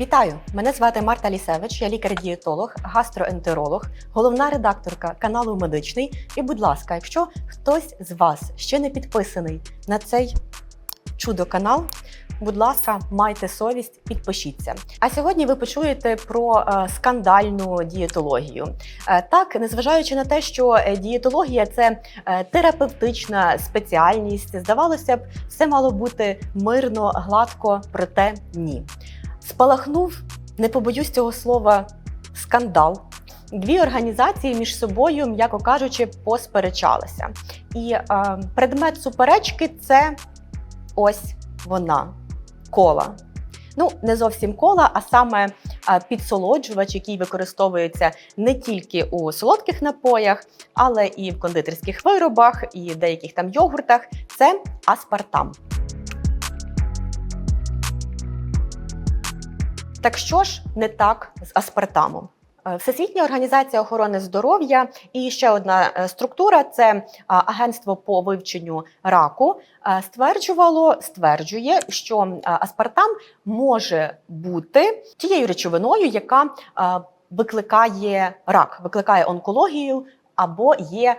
Вітаю! Мене звати Марта Лісевич, я лікар-дієтолог, гастроентеролог, головна редакторка каналу Медичний. І, будь ласка, якщо хтось з вас ще не підписаний на цей чудо канал, будь ласка, майте совість, підпишіться. А сьогодні ви почуєте про е, скандальну дієтологію. Е, так, незважаючи на те, що е, дієтологія це терапевтична спеціальність, здавалося б, все мало бути мирно, гладко, проте ні. Спалахнув, не побоюсь цього слова, скандал. Дві організації між собою, м'яко кажучи, посперечалися. І е, предмет суперечки це ось вона кола. Ну, не зовсім кола, а саме е, підсолоджувач, який використовується не тільки у солодких напоях, але і в кондитерських виробах, і деяких там йогуртах. Це аспартам. Так що ж не так з аспартамом? Е, Всесвітня організація охорони здоров'я і ще одна е, структура це е, агентство по вивченню раку. Стверджувало, стверджує, що аспартам може бути тією речовиною, яка викликає рак, викликає онкологію або є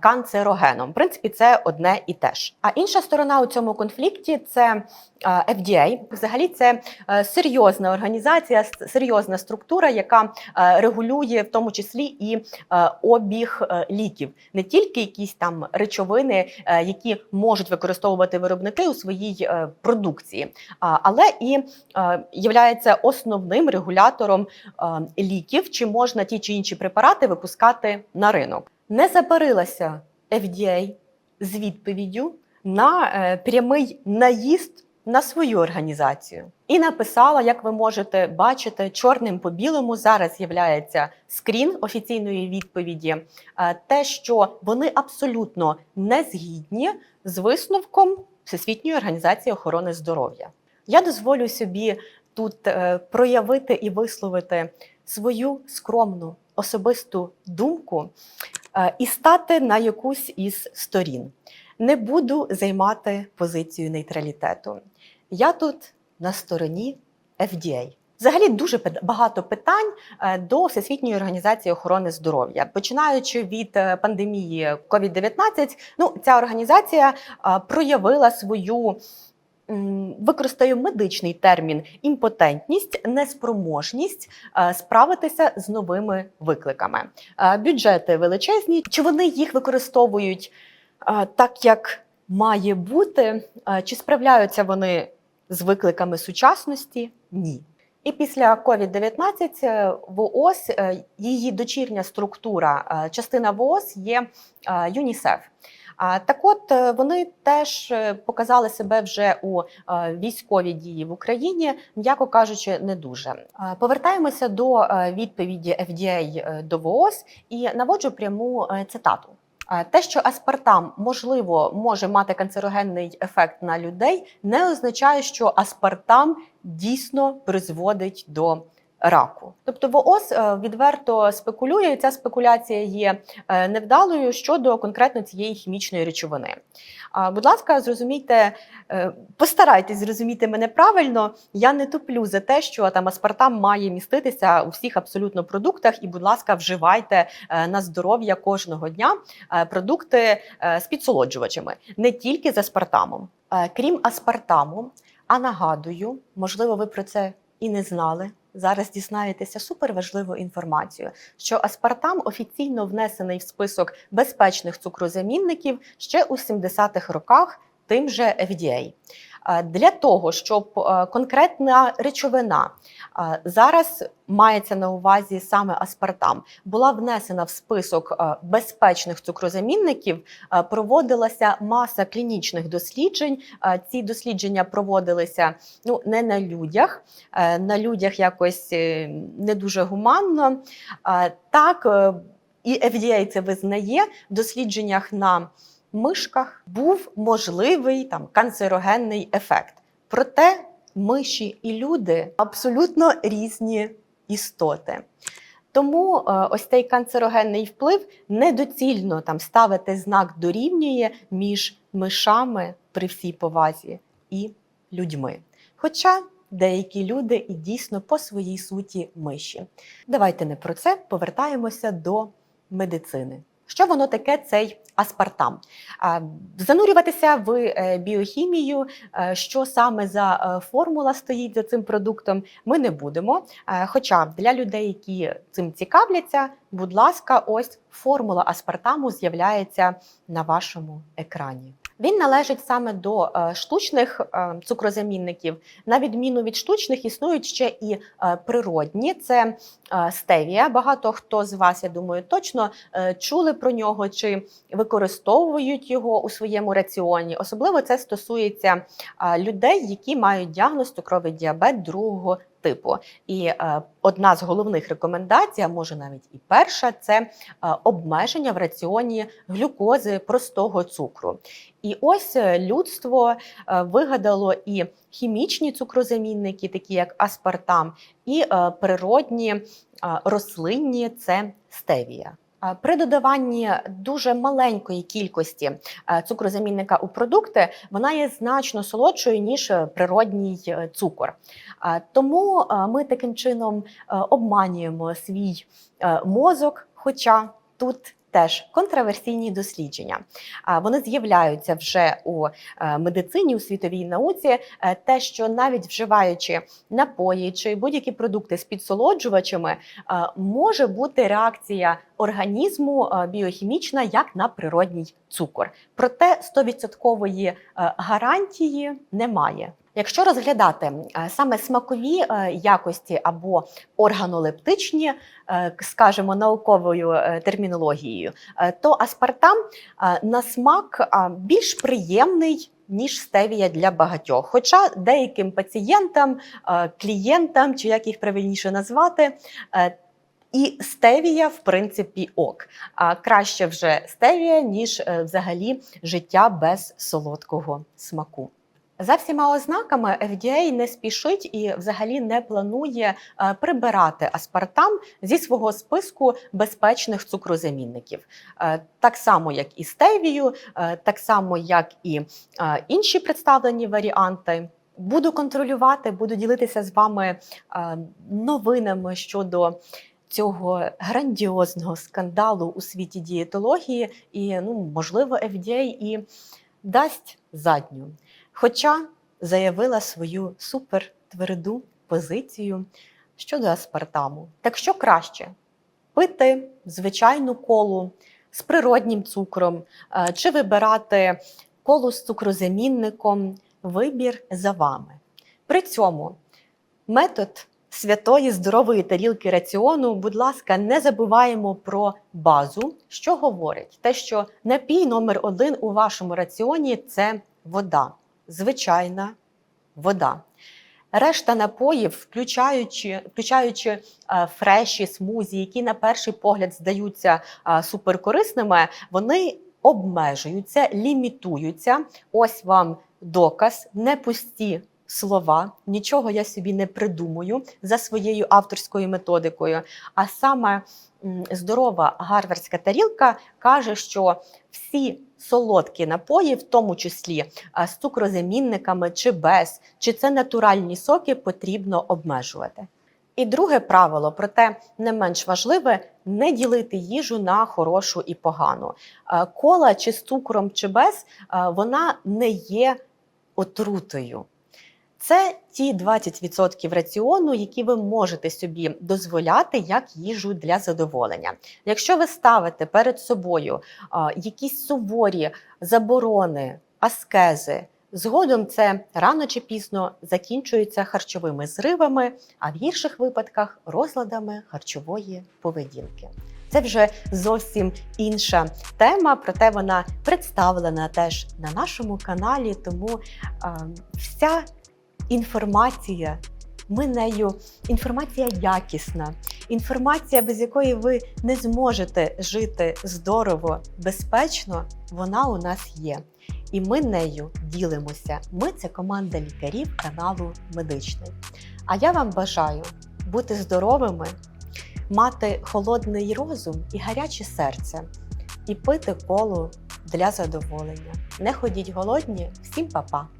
канцерогеном. В принципі, це одне і те ж. А інша сторона у цьому конфлікті це е, FDA. Взагалі, це е, серйозна організація, серйозна структура, яка е, регулює в тому числі і е, обіг е, ліків, не тільки якісь там речовини, е, які можуть використовувати виробники у своїй е, продукції, але і е, являється основним регулятором е, ліків, чи можна ті чи інші препарати випускати на ринок. Не забарилася FDA з відповіддю на е, прямий наїзд на свою організацію і написала, як ви можете бачити, чорним по білому зараз з'являється скрін офіційної відповіді, е, те, що вони абсолютно не згідні з висновком Всесвітньої організації охорони здоров'я. Я дозволю собі тут е, проявити і висловити свою скромну особисту думку і стати на якусь із сторін. Не буду займати позицію нейтралітету. Я тут на стороні FDA. Взагалі дуже багато питань е, до Всесвітньої організації охорони здоров'я. Починаючи від е, пандемії COVID-19, ну ця організація е, проявила свою використаю медичний термін імпотентність, неспроможність е, справитися з новими викликами. Е, Бюджети величезні. Чи вони їх використовують е, так, як має бути? Чи справляються вони з викликами сучасності? Ні. І після COVID-19 е, ВООЗ, її дочірня структура, частина ВООЗ є ЮНІСЕФ. Так от е, вони теж е, показали себе вже у е, військовій дії в Україні, м'яко кажучи, не дуже. Повертаємося до відповіді FDA до ВООЗ і наводжу пряму цитату. Те, що аспартам можливо може мати канцерогенний ефект на людей, не означає, що аспартам дійсно призводить до раку. Тобто ВООЗ е, відверто спекулює, і ця спекуляція є е, невдалою щодо конкретно цієї хімічної речовини. Будь ласка, зрозумійте, е, постарайтесь зрозуміти мене правильно. Я не туплю за те, що там аспартам має міститися у всіх абсолютно продуктах, і, будь ласка, вживайте на здоров'я кожного дня продукти з підсолоджувачами, не тільки з аспартамом. Крім аспартаму, а нагадую, можливо, ви про це і не знали. Зараз дізнаєтеся суперважливу інформацію, що аспартам офіційно внесений в список безпечних цукрозамінників ще у 70-х роках тим же FDA. Для того, щоб е, конкретна речовина зараз мається на увазі саме аспартам, була внесена в список е, безпечних цукрозамінників, е, проводилася маса клінічних досліджень. Ці дослідження проводилися ну не на людях, на людях якось не дуже гуманно. Так, і FDA це визнає в дослідженнях на мишках був можливий там канцерогенний ефект. Проте миші і люди абсолютно різні істоти. Тому е, ось цей канцерогенний вплив недоцільно там ставити знак дорівнює між мишами при всій повазі і людьми. Хоча деякі люди і дійсно по своїй суті миші. Давайте не про це повертаємося до медицини. Що воно таке цей аспартам? Занурюватися в е, біохімію, е, що саме за е, формула стоїть за цим продуктом, ми не будемо. Хоча для людей, які цим цікавляться, будь ласка, ось формула аспартаму з'являється на вашому екрані. Він належить саме до е, штучних е, цукрозамінників. На відміну від штучних, існують ще і е, природні. Це стевія. Багато хто з вас, я думаю, точно чули про нього чи використовують його у своєму раціоні. Особливо це стосується людей, які мають діагноз цукровий діабет другого типу. І е, одна з головних рекомендацій, а може навіть і перша, це е, обмеження в раціоні глюкози простого цукру. І ось е, людство вигадало і хімічні цукрозамінники, такі як аспартам, і природні рослинні це стевія. При додаванні дуже маленької кількості цукрозамінника у продукти вона є значно солодшою ніж природній е, цукор. Тому е, ми таким чином е, обманюємо свій мозок, хоча тут теж контраверсійні дослідження. Вони з'являються вже у е, медицині, у світовій науці. Е, Те, що навіть вживаючи напої чи будь-які продукти з підсолоджувачами, е, може бути реакція організму біохімічна як на природній цукор. Проте 100% е, гарантії немає. Якщо розглядати е, саме смакові е, якості або органолептичні, е, скажімо, науковою термінологією, то аспартам на смак більш приємний. Ніж стевія для багатьох. Хоча деяким пацієнтам, клієнтам, чи як їх правильніше назвати, і стевія, в принципі, ок. А краще вже стевія, ніж взагалі життя без солодкого смаку. За всіма ознаками FDA не спішить і взагалі не планує е, прибирати аспартам зі свого списку безпечних цукрозамінників. Е, Так само, як і стевію, е, так само, як і інші представлені варіанти. Буду контролювати, буду ділитися з вами новинами щодо цього грандіозного скандалу у світі дієтології, і ну можливо, FDA і дасть задню. Хоча заявила свою супертверду позицію щодо аспартаму. Так що краще пити звичайну колу з природнім цукром е, чи вибирати колу з цукрозамінником вибір за вами. При цьому метод святої здорової тарілки раціону, будь ласка, не забуваємо про базу, що говорить те, що напій номер один у вашому раціоні це вода, звичайна вода. Решта напоїв, включаючи, включаючи е, фреші, смузі, які на перший погляд здаються е, суперкорисними, вони обмежуються, лімітуються. Ось вам доказ, не пусті слова, нічого я собі не придумую за своєю авторською методикою. А саме здорова гарвардська тарілка каже, що всі солодкі напої, в тому числі з цукрозамінниками чи без, чи це натуральні соки, потрібно обмежувати. І друге правило, проте не менш важливе, не ділити їжу на хорошу і погану. Кола чи з цукром, чи без, вона не є отрутою. Це ті 20% раціону, які ви можете собі дозволяти як їжу для задоволення. Якщо ви ставите перед собою якісь суворі заборони, аскези, згодом це рано чи пізно закінчується харчовими зривами, а в гірших випадках розладами харчової поведінки. Це вже зовсім інша тема, проте вона представлена теж на нашому каналі. Тому а, вся інформація. Ми нею інформація якісна, інформація, без якої ви не зможете жити здорово, безпечно, вона у нас є. І ми нею ділимося. Ми це команда лікарів каналу Медичний. А я вам бажаю бути здоровими, мати холодний розум і гаряче серце, і пити колу для задоволення. Не ходіть голодні, всім па-па!